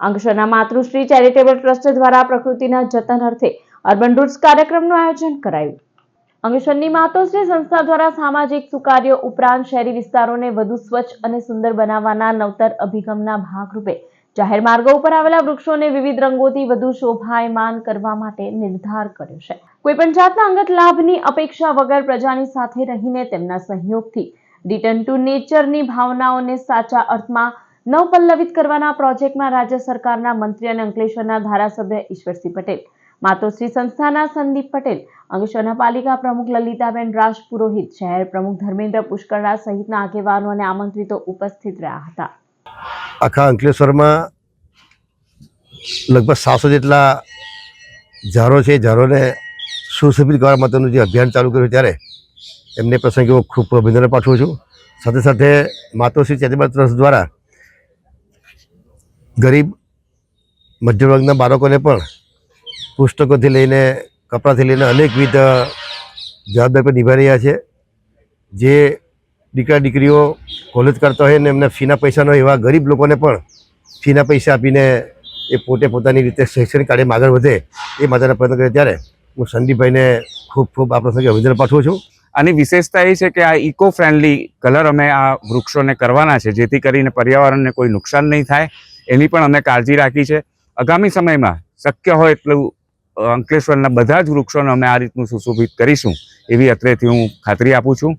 અંકશરના માતૃશ્રી charitable trust દ્વારા પ્રકૃતિના જતન અર્થે અર્બન રૂટ્સ કાર્યક્રમનું આયોજન કરાયું. અંકલેશ્વરની માતોશ્રી સંસ્થા દ્વારા સામાજિક સુકાર્યો ઉપરાંત શહેરી વિસ્તારોને વધુ સ્વચ્છ અને સુંદર બનાવવાના નવતર અભિગમના ભાગરૂપે જાહેર માર્ગો ઉપર આવેલા વૃક્ષોને વિવિધ રંગોથી વધુ શોભાયમાન કરવા માટે નિર્ધાર કર્યો છે. કોઈપણ જાતના અંગત લાભની અપેક્ષા વગર પ્રજાની સાથે રહીને તેમના સહયોગથી રિટર્ન ટુ નેચરની ભાવનાઓને સાચા અર્થમાં નવપલ્લવિત કરવાના પ્રોજેક્ટમાં રાજ્ય સરકારના મંત્રી અને અંકલેશ્વરના ધારાસભ્ય ઈશ્વરસિંહ પટેલ, માતોશ્રી સંસ્થાના સંદીપ પટેલ અંકલેશ્વરના પાલિકા પ્રમુખ લલિતાબેન રાજ, પુરોહિત શહેર પ્રમુખ ધર્મેન્દ્ર પુષ્કરડા સહિતના આગેવાનો અને આમંત્રિતો ઉપસ્થિત રહ્યા હતા. આખા અંકલેશ્વરમાં લગભગ સાતસો જેટલા ઝારો છે. ઝારોને સુશોભિત કરવા માટેનું જે અભિયાન ચાલુ કર્યું ત્યારે એમને પ્રસંગે હું ખૂબ અભિનંદન પાઠવું છું. સાથે સાથે માતોશ્રી ચેરિટેબલ ટ્રસ્ટ દ્વારા ગરીબ મધ્યવર્ગના બાળકોને પણ પુસ્તકોથી લઈને, કપડાથી લઈને અનેકવિધ જવાબદારી પર નિભાવી રહ્યા છે. જે દીકરા દીકરીઓ કોલેજ કરતા હોય ને એમને ફીના પૈસા ન હોય એવા ગરીબ લોકોને પણ ફીના પૈસા આપીને એ પોતે પોતાની રીતે શૈક્ષણિક કાર્યમાં આગળ વધે એ માટેના પ્રયત્ન કરે ત્યારે હું સંદીપભાઈને ખૂબ ખૂબ આ પ્રસંગે અભિનંદન પાઠવું છું. આની વિશેષતા એ છે કે આ ઇકો ફ્રેન્ડલી કલર અમે આ વૃક્ષોને કરવાના છે, જેથી કરીને પર્યાવરણને કોઈ નુકસાન નહીં થાય. એની પણ અમે કાળજી રાખી છે. આગામી સમયમાં શક્ય હોય એટલું અંકલેશ્વરના બધા જ વૃક્ષોને અમે આ રીતનું સુશોભિત કરીશું એવી અત્રેથી હું ખાતરી આપું છું.